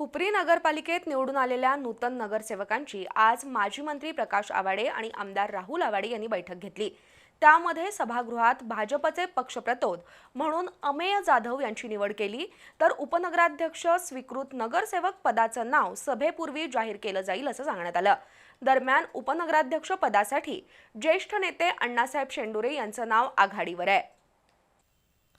हुपरी नगरपालिकेत निवडून आलेल्या नूतन नगरसेवकांची आज माजी मंत्री प्रकाश आवाडे आणि आमदार राहुल आवाडे यांनी बैठक घेतली. त्यामध्ये सभागृहात भाजपचे पक्षप्रतोद म्हणून अमेय जाधव यांची निवड केली. तर उपनगराध्यक्ष स्वीकृत नगरसेवक पदाचं नाव सभेपूर्वी जाहीर केलं जाईल असं सांगण्यात आलं. दरम्यान उपनगराध्यक्ष पदासाठी ज्येष्ठ नेते अण्णासाहेब शेंडुरे यांचं नाव आघाडीवर आहे.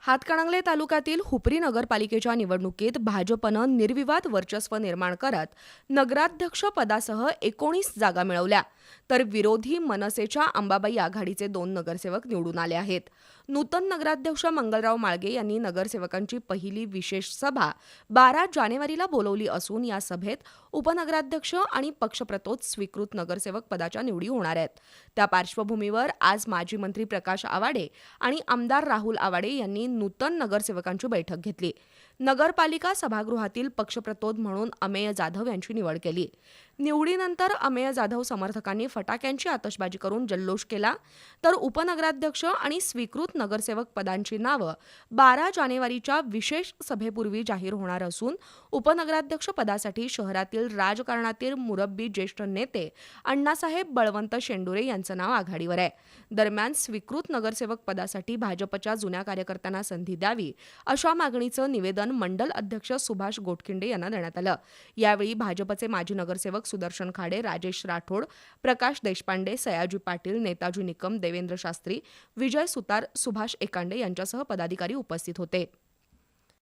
हातकणंगले तालुक्यातील हुपरी नगरपालिकेच्या निवडणुकीत भाजपनं निर्विवाद वर्चस्व निर्माण करत नगराध्यक्ष पदासह एकोणीस जागा मिळवल्या. तर विरोधी मनसेच्या अंबाबाई आघाडीचे दोन नगरसेवक निवडून आले आहेत. नूतन नगराध्यक्ष मंगलराव माळगे यांनी नगरसेवकांची पहिली विशेष सभा बारा जानेवारीला बोलवली असून या सभेत उपनगराध्यक्ष आणि पक्षप्रतोद स्वीकृत नगरसेवक पदाच्या निवडी होणार आहेत. त्या पार्श्वभूमीवर आज माजी मंत्री प्रकाश आवाडे आणि आमदार राहुल आवाडे यांनी नूतन नगरसेवकांची बैठक घेतली. नगरपालिका सभागृहातील पक्षप्रतोद म्हणून अमेय जाधव यांची निवड केली. निवडीनंतर अमेय जाधव समर्थकांनी फटाक्यांची आतषबाजी करून जल्लोष केला. तर उपनगराध्यक्ष आणि स्वीकृत नगरसेवक पदांची नावं बारा जानेवारीच्या विशेष सभेपूर्वी जाहीर होणार असून उपनगराध्यक्ष पदासाठी शहरातील राजकारणातील मुरब्बी ज्येष्ठ नेते अण्णासाहेब बळवंत शेंडुरे यांचं नाव आघाडीवर आहे. दरम्यान स्वीकृत नगरसेवक पदासाठी भाजपच्या जुन्या कार्यकर्त्यांना संधी द्यावी अशा मागणीचं निवेदन मंडल अध्यक्ष सुभाष गोटखिंडे यांना देण्यात आलं. यावेळी भाजपचे माजी नगरसेवक सुदर्शन खाडे राजेश राठोड प्रकाश देशपांडे सयाजी पाटील नेताजी निकम देवेंद्र शास्त्री विजय सुतार सुभाष एकांडे यांच्यासह पदाधिकारी उपस्थित होते.